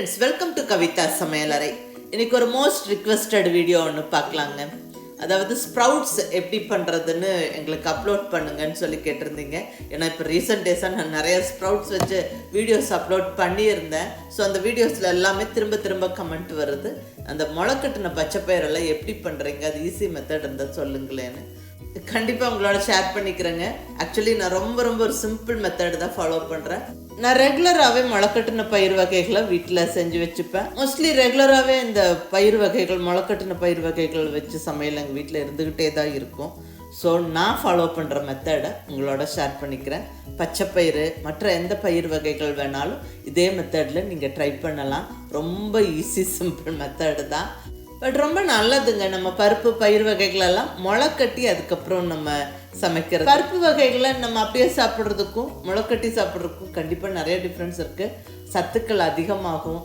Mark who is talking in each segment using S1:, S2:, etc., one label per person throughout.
S1: Friends welcome to Kavitha சமையலறை இன்னைக்கு ஒரு மோஸ்ட் ரிக்வெஸ்டட் வீடியோ ஒன்று பார்க்கலாங்க. அதாவது ஸ்ப்ரவுட்ஸ் எப்படி பண்ணுறதுன்னு எங்களுக்கு அப்லோட் பண்ணுங்கன்னு சொல்லி கேட்டிருந்தீங்க. ஏன்னா இப்போ ரீசெண்ட் டேஸாக நான் நிறைய ஸ்ப்ரவுட்ஸ் வச்சு வீடியோஸ் அப்லோட் பண்ணியிருந்தேன். ஸோ அந்த வீடியோஸில் எல்லாமே திரும்ப திரும்ப கமெண்ட் வருது. அந்த முளைக்கட்டின பச்சை பயிரெல்லாம் எப்படி பண்ணுறீங்க அது ஈஸி மெத்தட் இருந்தால் சொல்லுங்களேன்னு. கண்டிப்பாக உங்களோட ஷேர் பண்ணிக்கிறேங்க. ஆக்சுவலி நான் ரொம்ப ரொம்ப ஒரு சிம்பிள் மெத்தட் தான் ஃபாலோ பண்ணுறேன் நான் ரெகுலராகவே முளைக்கட்டின பயிர் வகைகளை வீட்டில் செஞ்சு வச்சுப்பேன். மோஸ்ட்லி ரெகுலராகவே இந்த பயிர் வகைகள் முளைக்கட்டின பயிர் வகைகள் வச்சு சமையல் எங்கள் வீட்டில் இருந்துக்கிட்டே தான் இருக்கும். ஸோ நான் ஃபாலோ பண்ணுற மெத்தடை உங்களோட ஷேர் பண்ணிக்கிறேன். பச்சை பயிறு மற்ற எந்த பயிர் வகைகள் வேணாலும் இதே மெத்தடில் நீங்கள் ட்ரை பண்ணலாம். ரொம்ப ஈஸி சிம்பிள் மெத்தடு தான். பட் ரொம்ப நல்லதுங்க. நம்ம பருப்பு பயிர் வகைகளெல்லாம் முளைக்கட்டி அதுக்கப்புறம் நம்ம சமைக்கிறது. பருப்பு வகைகளை நம்ம அப்படியே சாப்பிட்றதுக்கும் முளைக்கட்டி சாப்பிட்றதுக்கும் கண்டிப்பாக நிறைய டிஃப்ரென்ஸ் இருக்குது சத்துக்கள் அதிகமாகும்.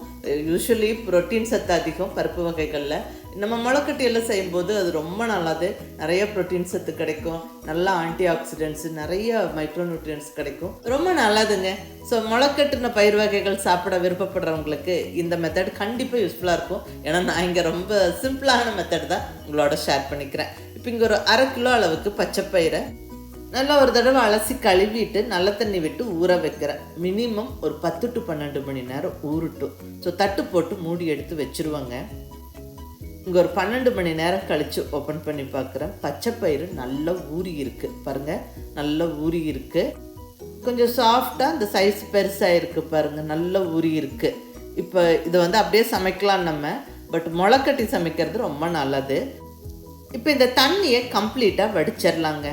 S1: யூஸ்வலி புரோட்டீன் சத்து அதிகம் பருப்பு வகைகளில். நம்ம முளைக்கட்டி எல்லாம் செய்யும்போது அது ரொம்ப நல்லது. நிறைய புரோட்டீன் சத்து கிடைக்கும். நல்ல ஆன்டி ஆக்சிடென்ட்ஸ் நிறைய மைக்ரோநியூட்ரியன்ஸ் கிடைக்கும். ரொம்ப நல்லதுங்க. ஸோ முளைக்கட்டின பயிர் வகைகள் சாப்பிட விருப்பப்படுறவங்களுக்கு இந்த மெத்தட் கண்டிப்பாக யூஸ்ஃபுல்லாக இருக்கும். ஏன்னா நான் இங்கே ரொம்ப சிம்பிளான மெத்தட் தான் உங்களோட ஷேர் பண்ணிக்கிறேன். இப்போ இங்கே ஒரு அரை கிலோ அளவுக்கு பச்சை பயிரை நல்லா ஒரு தடவை அலசி கழுவிட்டு நல்ல தண்ணி விட்டு ஊற வைக்கிறேன். மினிமம் ஒரு பத்து டு பன்னெண்டு மணி நேரம் ஊறட்டும். ஸோ தட்டு போட்டு மூடி எடுத்து வச்சுருவாங்க. இங்கே ஒரு பன்னெண்டு மணி நேரம் கழித்து ஓப்பன் பண்ணி பார்க்குறேன் பச்சை பயிறு நல்லா ஊறி இருக்குது பாருங்கள் நல்லா ஊறி இருக்குது கொஞ்சம் சாஃப்டாக அந்த சைஸ் பெருசாக இருக்குது பாருங்கள் நல்லா ஊறி இருக்குது இப்போ இதை வந்து அப்படியே சமைக்கலாம் நம்ம. பட் முளைக்கட்டி சமைக்கிறது ரொம்ப நல்லது. இப்போ இந்த தண்ணியை கம்ப்ளீட்டாக வடிச்சிடலாங்க.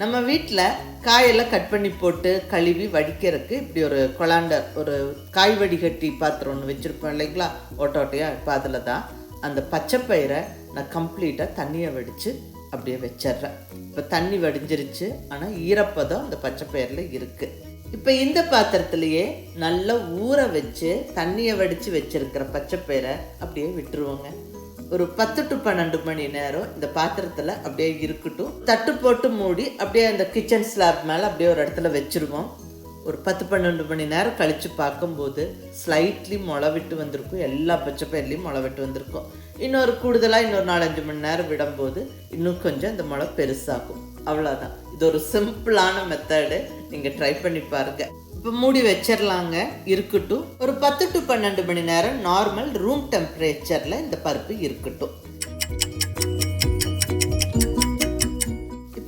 S1: நம்ம வீட்டில் காயெல்லாம் கட் பண்ணி போட்டு கழுவி வடிக்கிறதுக்கு இப்படி ஒரு கொலாண்டர் ஒரு காய் வடிகட்டி பாத்திரம் ஒன்று வச்சுருப்போம் இல்லைங்களா? ஓட்ட ஓட்டையாக இப்போ அதில் தான் அந்த பச்சை பயிரை நான் கம்ப்ளீட்டாக தண்ணியை வடித்து அப்படியே வச்சிடுறேன். இப்போ தண்ணி வடிஞ்சிருச்சு. ஆனால் ஈரப்பதம் அந்த பச்சை பயிரில் இருக்குது இப்போ இந்த பாத்திரத்துலேயே நல்லா ஊற வச்சு தண்ணியை வடித்து வச்சுருக்கிற பச்சை பயிரை அப்படியே விட்டுருவோங்க. ஒரு பத்து டு பன்னெண்டு மணி நேரம் இந்த பாத்திரத்தில் அப்படியே இருக்கட்டும். தட்டு போட்டு மூடி அப்படியே அந்த கிச்சன் ஸ்லாப் மேலே அப்படியே ஒரு இடத்துல வச்சுருவோம். ஒரு பத்து பன்னெண்டு மணி நேரம் கழித்து பார்க்கும்போது ஸ்லைட்லி முளை விட்டு வந்திருக்கும். எல்லா பச்சை பயிர்லையும் முளை விட்டு வந்திருக்கும். இன்னொரு கூடுதலாக இன்னொரு நாலஞ்சு மணி நேரம் விடும்போது இன்னும் கொஞ்சம் இந்த முளை பெருசாகும். அவ்வளோதான் இது ஒரு சிம்பிளான மெத்தடு நீங்கள் ட்ரை பண்ணி பாருங்கள் இப்போ மூடி வச்சிடலாங்க இருக்கட்டும். ஒரு பத்து டு பன்னெண்டு மணி நேரம் நார்மல் ரூம் டெம்பரேச்சரில் இந்த பருப்பு இருக்கட்டும்.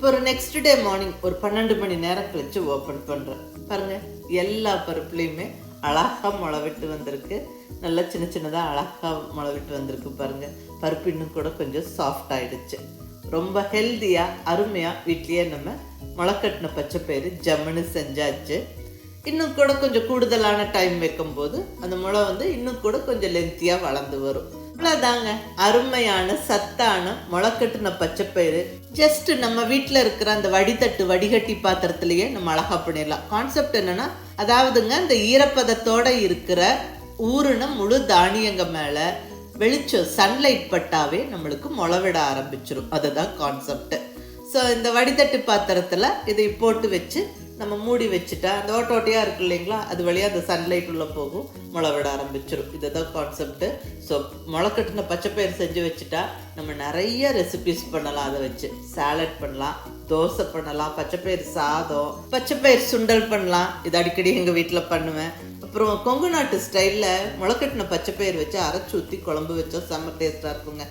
S1: இப்போ ஒரு நெக்ஸ்ட் டே மார்னிங் ஒரு பன்னெண்டு மணி நேரம் கழிச்சு ஓப்பன் பண்ணுறேன் பாருங்கள் எல்லா பருப்புலையுமே அழகாக முளைவிட்டு வந்திருக்கு. நல்லா சின்ன சின்னதாக அழகாக முளைவிட்டு வந்திருக்கு பாருங்கள் பருப்பு இன்னும் கூட கொஞ்சம் சாஃப்ட் ஆயிடுச்சு. ரொம்ப ஹெல்த்தியாக அருமையாக வீட்லேயே நம்ம முளைக்கட்டின பச்சை பயிறு ஜம்முன்னு செஞ்சாச்சு. இன்னும் கூட கொஞ்சம் கூடுதலான டைம் வைக்கும்போது அந்த முளை வந்து இன்னும் கூட கொஞ்சம் லென்த்தியாக வளர்ந்து வரும். அவ்வளோதாங்க அருமையான சத்தான முளைக்கட்டுன பச்சைப்பயிறு ஜஸ்ட் நம்ம வீட்டில் இருக்கிற அந்த வடித்தட்டு வடிகட்டி பாத்திரத்திலேயே நம்ம அழகா பண்ணிடலாம். கான்செப்ட் என்னன்னா அதாவதுங்க இந்த ஈரப்பதத்தோட இருக்கிற ஊறுன முழு தானியங்க மேலே வெளிச்சம் சன்லைட் பட்டாவே நம்மளுக்கு முளைவிட ஆரம்பிச்சிரும். அதுதான் கான்செப்ட் ஸோ இந்த வடித்தட்டு பாத்திரத்தில் இதை போட்டு வச்சு நம்ம மூடி வச்சுட்டா அந்த ஓட்ட ஓட்டையாக இருக்கு இல்லைங்களா? அது வழியாக அந்த சன்லைட் உள்ளே போகும். முளை விட ஆரம்பிச்சிடும் இதுதான் கான்செப்ட்டு ஸோ முளைக்கட்டின பச்சைப்பயிர் செஞ்சு வச்சுட்டா நம்ம நிறைய ரெசிபிஸ் பண்ணலாம் அதை வச்சு. சாலட் பண்ணலாம் தோசை பண்ணலாம் பச்சைப்பயிர் சாதம் பச்சைப்பயிர் சுண்டல் பண்ணலாம். இது அடிக்கடி எங்கள் வீட்டில் பண்ணுவேன். அப்புறம் கொங்கு நாட்டு ஸ்டைலில் முளைக்கட்டின பச்சைப்பயிர் வச்சு அரைச்சி ஊற்றி குழம்பு வச்சோம் செம்ம டேஸ்ட்டாக இருக்குங்க.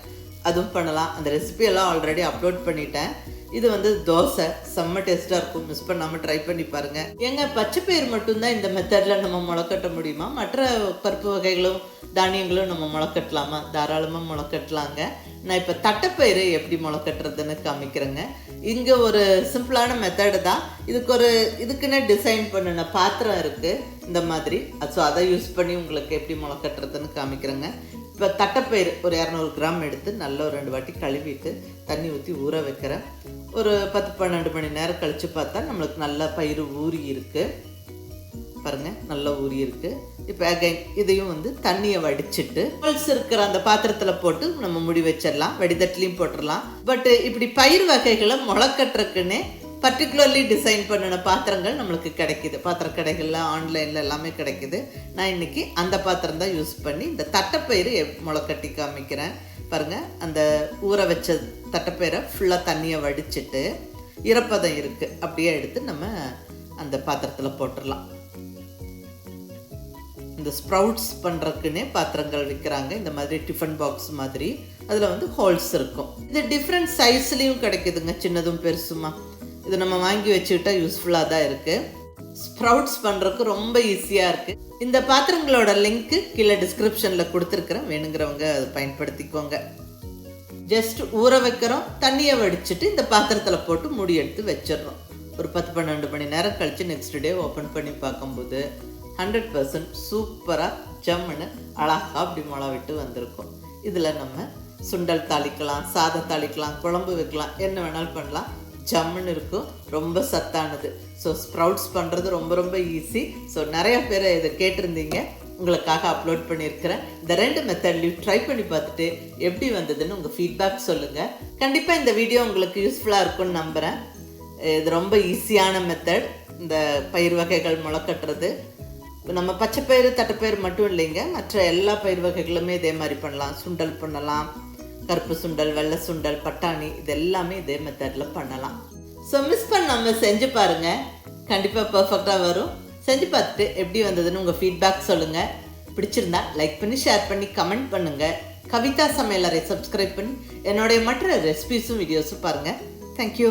S1: அதுவும் பண்ணலாம். அந்த ரெசிபியெல்லாம் ஆல்ரெடி அப்லோட் பண்ணிட்டேன். இது வந்து தோசை. செம்ம டேஸ்ட்டாக இருக்கும். மிஸ் பண்ணாமல் ட்ரை பண்ணி பாருங்கள் எங்க பச்சை பயிர் மட்டும்தான் இந்த மெத்தடில் நம்ம முளைக்கட்ட முடியுமா? மற்ற பருப்பு வகைகளும் தானியங்களும் நம்ம முளைக்கட்டலாமா? தாராளமாக முளைக்கட்டலாங்க. நான் இப்போ தட்டைப்பயிறு எப்படி முளைக்கட்டுறதுன்னு காமிக்கிறேங்க. இங்கே ஒரு சிம்பிளான மெத்தடு தான். இதுக்கு ஒரு இதுக்குன்னே டிசைன் பண்ணின பாத்திரம் இருக்குது இந்த மாதிரி. ஸோ அதை யூஸ் பண்ணி உங்களுக்கு எப்படி முளைக்கட்டுறதுன்னு காமிக்கிறேங்க. இப்போ தட்டைப்பயிறு ஒரு இரநூறு கிராம் எடுத்து நல்லா ஒரு ரெண்டு வாட்டி கழுவிட்டு தண்ணி ஊற்றி ஊற வைக்கிறேன். ஒரு பத்து பன்னெண்டு மணி நேரம் கழித்து பார்த்தா நம்மளுக்கு நல்லா பயிறு ஊறி இருக்குது பாருங்கள் நல்லா ஊறி இருக்கு. இப்போ அகைன் இதையும் வந்து தண்ணியை வடிச்சிட்டு பல்ஸ் இருக்கிற அந்த பாத்திரத்தில் போட்டு நம்ம முடி வச்சிடலாம். வடிதட்டிலையும் போட்டுடலாம். பட் இப்படி பயிர் வகைகளை முளைக்கட்டுறக்குன்னே பர்டிகுலர்லி டிசைன் பண்ணின பாத்திரங்கள் நம்மளுக்கு கிடைக்குது. பாத்திர கடைகளில் ஆன்லைனில் எல்லாமே கிடைக்குது. நான் இன்னைக்கு அந்த பாத்திரம் தான் யூஸ் பண்ணி இந்த தட்டைப்பயிறு முளைக்கட்டி காமிக்கிறேன். பாருங்கள் அந்த ஊற வச்ச தட்டைப்பயிரை ஃபுல்லாக தண்ணியை வடிச்சிட்டு ஈரப்பதம் இருக்குது அப்படியே எடுத்து நம்ம அந்த பாத்திரத்தில் போட்டுடலாம் இந்த ஸ்ப்ரவுட்ஸ் பண்ணுறதுக்குன்னே பாத்திரங்கள் விற்கிறாங்க இந்த மாதிரி டிஃபன் பாக்ஸ் மாதிரி. அதில் வந்து ஹோல்ஸ் இருக்கும். இது டிஃப்ரெண்ட் சைஸ்லேயும் கிடைக்குதுங்க சின்னதும் பெருசுமா. இது நம்ம வாங்கி வச்சுக்கிட்டா யூஸ்ஃபுல்லாக தான் இருக்குது ஸ்ப்ரவுட்ஸ் பண்ணுறதுக்கு ரொம்ப ஈஸியாக இருக்குது இந்த பாத்திரங்களோட லிங்க்கு கீழே டிஸ்கிரிப்ஷனில் கொடுத்துருக்குறேன். வேணுங்கிறவங்க அதை பயன்படுத்திக்கோங்க. ஜஸ்ட் ஊற வைக்கிறோம். தண்ணியை வடிச்சிட்டு இந்த பாத்திரத்தில் போட்டு முடி எடுத்து வச்சிடுறோம். ஒரு பத்து பன்னெண்டு மணி நேரம் கழித்து நெக்ஸ்ட் டே ஓப்பன் பண்ணி பார்க்கும்போது ஹண்ட்ரட் பர்சன்ட் சூப்பராக ஜம்முன்னு அழகாக அப்படி முளை விட்டு வந்திருக்கும். இதில் நம்ம சுண்டல் தாளிக்கலாம் சாதம் தாளிக்கலாம் குழம்பு வைக்கலாம் என்ன வேணாலும் பண்ணலாம். ஜம்முன்னு இருக்கும். ரொம்ப சத்தானது. ஸோ ஸ்ப்ரவுட்ஸ் பண்ணுறது ரொம்ப ரொம்ப ஈஸி ஸோ நிறைய பேர் இதை கேட்டிருந்தீங்க. உங்களுக்காக அப்லோட் பண்ணியிருக்கிறேன். இந்த ரெண்டு மெத்தட்லையும் ட்ரை பண்ணி பார்த்துட்டு எப்படி வந்ததுன்னு உங்கள் ஃபீட்பேக் சொல்லுங்கள் கண்டிப்பாக இந்த வீடியோ உங்களுக்கு யூஸ்ஃபுல்லாக இருக்கும்னு நம்புகிறேன் இது ரொம்ப ஈஸியான மெத்தட் இந்த பயிர் வகைகள் முளைக்கட்டுறது. நம்ம பச்சைப்பயிறு தட்டைப்பயிறு மட்டும் இல்லைங்க. மற்ற எல்லா பயிர் வகைகளுமே இதே மாதிரி பண்ணலாம். சுண்டல் பண்ணலாம். கருப்பு சுண்டல் வெள்ளை சுண்டல் பட்டாணி இது எல்லாமே இதே மெத்தடில் பண்ணலாம். ஸோ மிஸ் பண்ணாமல் செஞ்சு பாருங்கள் கண்டிப்பாக பர்ஃபெக்டாக வரும். செஞ்சு பார்த்துட்டு எப்படி வந்ததுன்னு உங்கள் ஃபீட்பேக் சொல்லுங்கள் பிடிச்சிருந்தா லைக் பண்ணி ஷேர் பண்ணி கமெண்ட் பண்ணுங்கள் கவிதா சமையலறை சப்ஸ்கிரைப் பண்ணி என்னுடைய மற்ற ரெசிபிஸும் வீடியோஸும் பாருங்கள் தேங்க்யூ